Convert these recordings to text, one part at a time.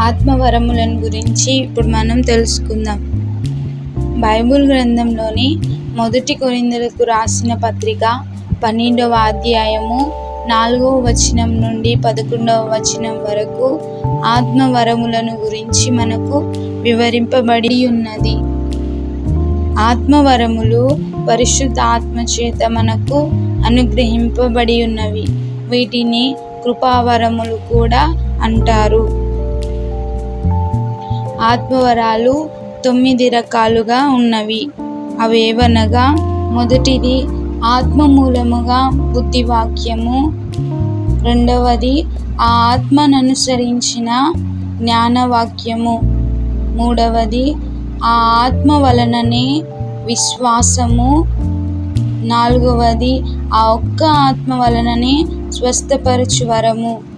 ఆత్మవరములను గురించి ఇప్పుడు మనం తెలుసుకుందాం. బైబుల్ గ్రంథంలోని మొదటి కొరిందలకు రాసిన పత్రిక పన్నెండవ అధ్యాయము నాలుగవ వచనం నుండి పదకొండవ వచనం వరకు ఆత్మవరములను గురించి మనకు వివరింపబడి ఉన్నది. ఆత్మవరములు పరిశుద్ధ ఆత్మ చేత మనకు అనుగ్రహింపబడి ఉన్నవి. వీటిని కృపావరములు కూడా అంటారు. ఆత్మవరాలు తొమ్మిది రకాలుగా ఉన్నవి. అవేవనగా? మొదటిది ఆత్మ మూలముగా బుద్ధివాక్యము. రెండవది ఆ ఆత్మననుసరించిన జ్ఞానవాక్యము. మూడవది ఆ ఆత్మ వలననే విశ్వాసము. నాలుగవది ఆ ఒక్క ఆత్మ వలననే స్వస్థపరచు వరము.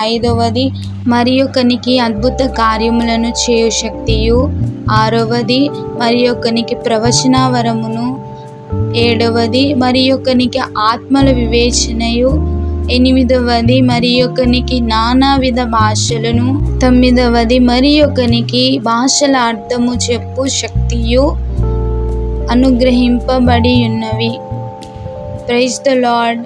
ఐదవది మరి ఒకనికి అద్భుత కార్యములను చేయు శక్తియు. ఆరవది మరి ప్రవచన వరమును ఏడవది మరి ఒకనికి ఆత్మల వివేచనయు. ఎనిమిదవది మరి ఒకనికి నానా విధ భాషలను. తొమ్మిదవది మరి ఒకనికి భాషల అర్థము చెప్పు శక్తియు అనుగ్రహింపబడి ఉన్నవి ప్రైజ్ ద లార్డ్